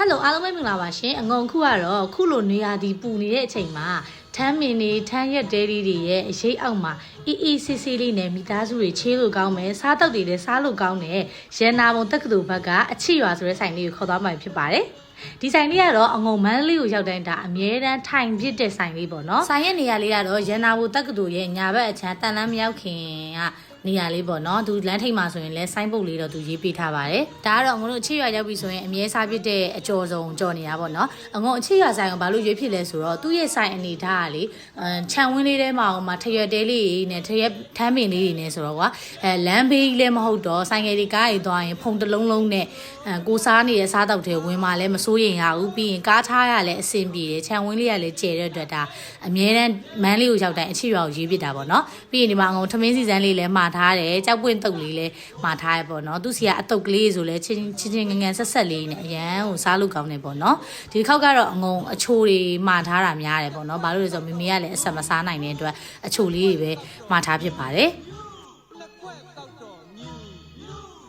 ဟယ်လိုအားလုံးပဲမင်္ဂလာပါရှင်အငုံခုကတော့ခုလိုနေရာဒီပူနေတဲ့အချိန်မှာထမ်းမင်နေထမ်းရက်တဲလေးတွေရဲ့အရေးအောက်မှာအီအီစီစီလေးနဲ့မိသားစုတွေချေးလို့ကောင်းမယ်စားတောက်တွေလည်းစားလို့ကောင်းတယ်ရန်နာဘုံတက္ကသိုလ်ဘက်ကအချစ်ရွာဆိုတဲ့ဆိုင်လေးကိုခေါ်သွားမှာဖြစ်ပါတယ်ဒီဆိုင်လေးကတော့အငုံမန်းလေးကိုရောက်တိုင်းဒါအမြဲတမ်းထိုင်ပြစ်တဲ့ဆိုင်လေးပေါ့နော်ဆိုင်ရဲ့နေရာလေးကတော့ရန်နာဘုံတက္ကသိုလ်ရဲ့ညာဘက်အချမ်းတန်လန်းမရောက်ခင်က နေရာလေးပေါ့နော်သူလမ်းထိပ်မှာဆိုရင်လည်းဆိုင်းပုတ်လေးတော့သူရေးပေးထားပါတယ်ဒါကတော့အငုံတို့အချစ်ရွာရောက်ပြီဆိုရင်အမြဲစားပြစ်တဲ့အကျော်ဆုံးကြော်နေရပေါ့နော်အငုံအချစ်ရွာဆိုင်ကဘာလို့ရွေးဖြစ်လဲဆိုတော့သူ့ရဲ့ဆိုင်အနေထားကလေအမ်ခြံဝင်းလေးထဲမှာဟိုမှာထရွက်တဲလေးနဲ့ထရွက်ထမ်းပင်လေးတွေနဲ့ဆိုတော့ကွာအဲလမ်းဘေးကြီးလည်းမဟုတ်တော့ဆိုင်ငယ်တွေကားရီသွားရင်ဖုန်တစ်လုံးလုံးနဲ့အဲကိုစားနေတဲ့စားတောက်တွေဝင်มาလည်းမစိုးရင်ရဘူးပြီးရင်ကားထားရလည်းအဆင်ပြေတယ်ခြံဝင်းလေးကလည်းကျယ်တဲ့အတွက်ဒါအမြဲတမ်းမန်းလေးကိုရောက်တိုင်းအချစ်ရွာကိုရေးပစ်တာပေါ့နော်ပြီးရင်ဒီမှာအငုံထမင်းစီစန်းလေးလည်းမှာထားတယ်ကြောက်ပွင့်တုပ်လေးလည်းမှာထားရပေါ့နော်သူစီကအတုပ်ကလေးဆိုလဲချင်းချင်းချင်းငငယ်ဆက်ဆက်လေးနဲ့အရန်ကိုစားလို့ကောင်းတယ်ပေါ့နော်ဒီခေါက်ကတော့အငုံအချိုတွေမှာထားတာများတယ်ပေါ့နော်ဘာလို့လဲဆိုတော့မမေကလည်းအဆက်မစားနိုင်တဲ့အတွက်အချိုလေးတွေပဲမှာထားဖြစ်ပါတယ်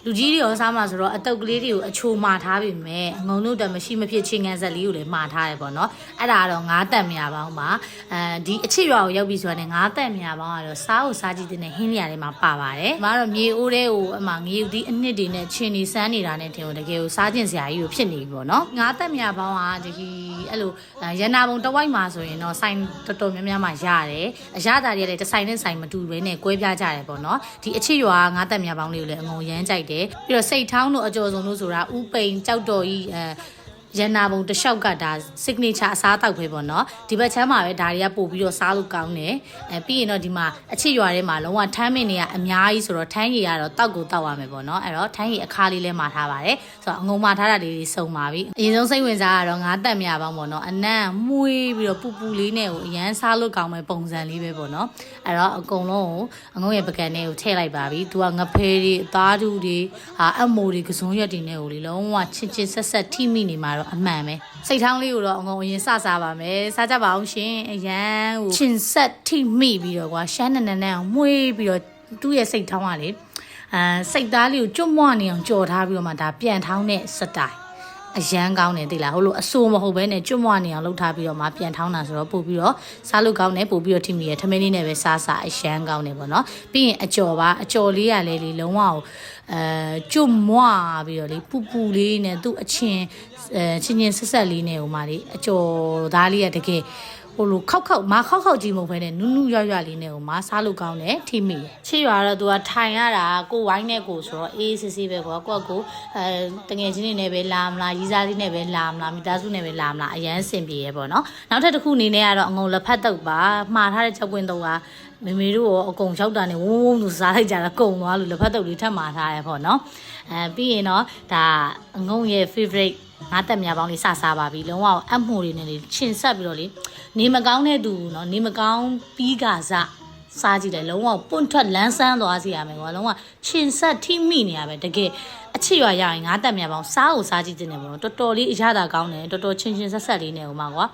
လူကြီးတွေရောစားမှာဆိုတော့အတုပ်ကလေးတွေကိုအချိုမှာထားပြီမဲ့အငုံတို့တည်းမရှိမဖြစ်ချင်းငန်းဆက်လေးကိုလည်းမှာထားရပေါ့နော်အဲ့ဒါကတော့ငါးတက်မြာပေါင်းပါအဲဒီအချစ်ရွာကိုရောက်ပြီဆိုတော့ငါးတက်မြာပေါင်းကတော့စားကိုစားကြည့်တဲ့ဟင်းနေရာတွေမှာပါပါတယ်။မကတော့မြေအိုးတဲ့ကိုအမှငရေဦးဒီအနှစ်တွေနဲ့ချင်းနေစမ်းနေတာနဲ့ထင်လို့တကယ်ကိုစားကျင်စရာကြီးကိုဖြစ်နေပြီပေါ့နော်။ငါးတက်မြာပေါင်းကဒီအဲ့လိုရန်နာဘုံတဝိုက်မှာဆိုရင်တော့ဆိုင်တော်တော်များများမှာရတယ်။အရသာတွေကလည်းတစ်ဆိုင်နဲ့ဆိုင်မတူဘဲနဲ့ကွဲပြားကြတယ်ပေါ့နော်။ဒီအချစ်ရွာငါးတက်မြာပေါင်းလေးကိုလည်းအငုံရမ်းကြိုက်တယ်။ပြီးတော့စိတ်ထောင်းတို့အကျော်စုံတို့ဆိုတာဥပိန်ကြောက်တော်ကြီးအဲ ရန်နာဘုံတစ်လျှောက်ကဒါ signature အစားအသောက်ပဲပေါ့နော်ဒီဘက်ချမ်းမှာပဲဒါတွေကပို့ပြီးတော့စားလို့ကောင်းတယ်အဲပြီးရင်တော့ဒီမှာအချစ်ရွာထဲမှာလုံးဝထမ်းမင်တွေကအများကြီးဆိုတော့ထမ်းရည်ကတော့တောက်ကိုတောက်ရမယ်ပေါ့နော်အဲ့တော့ထမ်းရည်အခါလေးလဲမှာထားပါတယ်ဆိုတော့အငုံမှာထားတာလေးတွေစုံပါပြီအရင်ဆုံးစိတ်ဝင်စားရတော့ငါးတက်မြပေါင်းပေါ့နော်အနံ့မှုေးပြီးတော့ပူပူလေးနဲ့ကိုအရန်စားလို့ကောင်းမယ်ပုံစံလေးပဲပေါ့နော်အဲ့တော့အကုန်လုံးကိုအငုံရဲ့ပကံထဲကိုထည့်လိုက်ပါပြီသူကငဖဲတွေအသားတူတွေဟာအမိုတွေကစုံရက်တွေနဲ့ကိုလေလုံးဝချစ်ချစ်ဆက်ဆက်ထိမိနေမှာတော့အမှန်ပဲစိတ်ထောင်းလေးကိုတော့အငုံအရင်စစားပါမယ်စားကြပါအောင်ရှင်အရန်ကိုချင်ဆက်ထိမိပြီးတော့ကွာရှမ်းနနနန်းအောင်မှုေးပြီးတော့သူ့ရဲ့စိတ်ထောင်းကလေအဲစိတ်သားလေးကိုကျွတ်မွနေအောင်ကြော်ထားပြီးတော့မှဒါပြန်ထောင်းတဲ့စတိုင် အရန်ကောင်းတယ်သိလားဟိုလိုအဆိုးမဟုတ်ဘဲနဲ့ကျွတ်မွနေအောင်လုပ်ထားပြီးတော့မှပြန်ထောင်းတာဆိုတော့ပို့ပြီးတော့စားလို့ကောင်းတယ်ပို့ပြီးတော့ထိမိရထမင်းလေးနဲ့ပဲစားစားအရန်ကောင်းတယ်ပေါ့နော်ပြီးရင်အကြော်ပါအကြော်လေးရလဲလေလုံးဝအဲကျွတ်မွပြီးတော့လေပူပူလေးနဲ့သူ့အချင်းအဲချင်းချင်းဆက်ဆက်လေးနဲ့ဟိုမှာလေအကြော်သားလေးကတကယ် ဟိုလိုခောက်ခောက်မခောက်ခောက်ကြီးမဟုတ်ဘဲနဲ့နုနုရွရွလေးနဲ့ဟိုမှာစားလို့ကောင်းတယ်ထိမိတယ်ချစ်ရွာတော့သူကထိုင်ရတာကိုဝိုင်းနဲ့ကိုဆိုတော့အေးစစ်စစ်ပဲကွာကိုကကိုအဲတငယ်ချင်းတွေနဲ့ပဲလာမလားရီးစားလေးနဲ့ပဲလာမလားမိသားစုနဲ့ပဲလာမလားအရန်စင်ပြေရပေါ့နော်နောက်ထပ်တစ်ခုအနေနဲ့ကတော့အငုံလက်ဖက်တုပ်ပါမှားထားတဲ့ချက်ပွင့်တုပ်ကမေမေတို့ရောအကုန်ရောက်တာနဲ့ဝုန်းဝုန်းသူစားလိုက်ကြတာကုံသွားလို့လက်ဖက်တုပ်လေးထပ်မှာထားရပေါ့နော်အဲပြီးရင်တော့ဒါအငုံရဲ့ favorite ငါတက်မြပေါင်းလေးစစားပါပြီလုံးဝအမှုတွေနဲ့လေချင်ဆက်ပြီးတော့လေနေမကောင်းတဲ့သူเนาะနေမကောင်းပြီးကစားစားကြည့်တယ်လုံးဝပွန့်ထွက်လန်းဆန်းသွားစီရမယ်ကွာလုံးဝချင်ဆက်ထိမိနေရပဲတကယ်အချစ်ရွာရရင်ငါတက်မြပေါင်းစားကိုစားကြည့်တင်တယ်ပေါ့နော်တော်တော်လေးအရသာကောင်းတယ်တော်တော်ချင်းချင်းဆက်ဆက်လေးနေဟိုမှာကွာ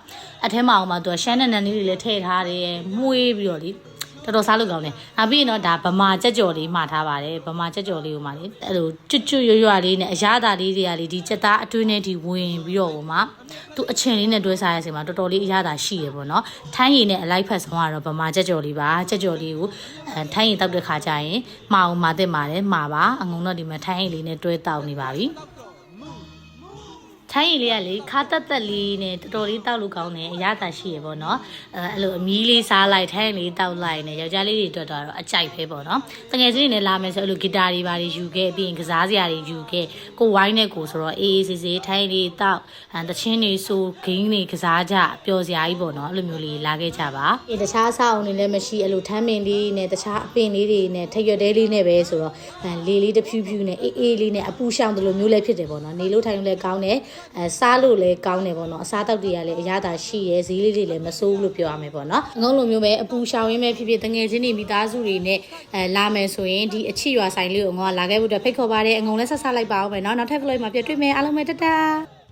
အထဲမှာဟိုမှာသူကရှမ်းနန်နန်လေးတွေလည်းထည့်ထားတယ်မှုေးပြီးတော့လေ တော်တော်စားလို့ကောင်းတယ်။နောက်ပြီးရင်တော့ဒါဗမာကြက်ကြော်လေးမှာထားပါတယ်။ဗမာကြက်ကြော်လေးကိုမှလေအဲ့လိုကျွတ်ကျွတ်ရွရွလေးနဲ့အရသာလေးတွေကလေဒီကြက်သားအတွင်းထဲဒီဝင်ပြီးတော့ဟိုမှာသူအချင်လေးနဲ့တွဲစားရတဲ့အချိန်မှာတော်တော်လေးအရသာရှိရပေါ့နော်။ထိုင်းရည်နဲ့အလိုက်ဖက်ဆုံးကတော့ဗမာကြက်ကြော်လေးပါ။ကြက်ကြော်လေးကိုအဲထိုင်းရည်တောက်တဲ့ခါကျရင်မှာအောင်မှာတက်ပါတယ်မှာပါအငုံတော့ဒီမှာထိုင်းရည်လေးနဲ့တွဲတောက်နေပါပြီ။ ထိုင်းရည်လေးကလေခါတက်တက်လေးနဲ့တော်တော်လေးတောက်လို့ကောင်းတယ်အရသာရှိရပေါ့နော်အဲအဲ့လိုအမီးလေးစားလိုက်ထိုင်းရည်လေးတောက်လိုက်နဲ့ယောက်ျားလေးတွေအတွက်တော့အကြိုက်ပဲပေါ့နော်တကယ်ချင်းနေလာမယ်ဆိုအဲ့လိုဂီတာတွေပါတွေယူခဲ့ပြီးရင်ကစားစရာတွေယူခဲ့ကိုဝိုင်းနဲ့ကိုဆိုတော့အေးအေးဆေးဆေးထိုင်းရည်လေးတောက်အဲတချင်းတွေဆိုဂိမ်းတွေကစားကြပျော်စရာကြီးပေါ့နော်အဲ့လိုမျိုးလေးလာခဲ့ကြပါအေးတခြားစားအောင်တွေလည်းမရှိအဲ့လိုထမ်းပင်လေးနဲ့တခြားအပင်လေးတွေနဲ့ထရွက်တဲလေးနဲ့ပဲဆိုတော့အဲလေလေးတစ်ဖြူဖြူနဲ့အေးအေးလေးနဲ့အပူရှောင်တယ်လို့မျိုးလည်းဖြစ်တယ်ပေါ့နော်နေလို့ထိုင်လို့လည်းကောင်းတယ်အဲစားလို့လည်းကောင်းတယ်ပေါ့နော်အစားတောက်တွေကလည်းအရသာရှိရဲဈေးလေးတွေလည်းမဆိုးဘူးလို့ပြောရမယ်ပေါ့နော်အငုံလိုမျိုးပဲအပူရှောင်ရင်းပဲဖြစ်ဖြစ်တငယ်ချင်းတွေမိသားစုတွေနဲ့အဲလာမယ်ဆိုရင်ဒီအချစ်ရွာဆိုင်လေးကိုငေါကလာခဲ့ဖို့အတွက်ဖိတ်ခေါ်ပါတယ်အငုံလည်းဆက်ဆက်လိုက်ပါအောင်ပဲနော်နောက်ထပ် vlog မှာပြတွေ့မယ်အားလုံးပဲတတား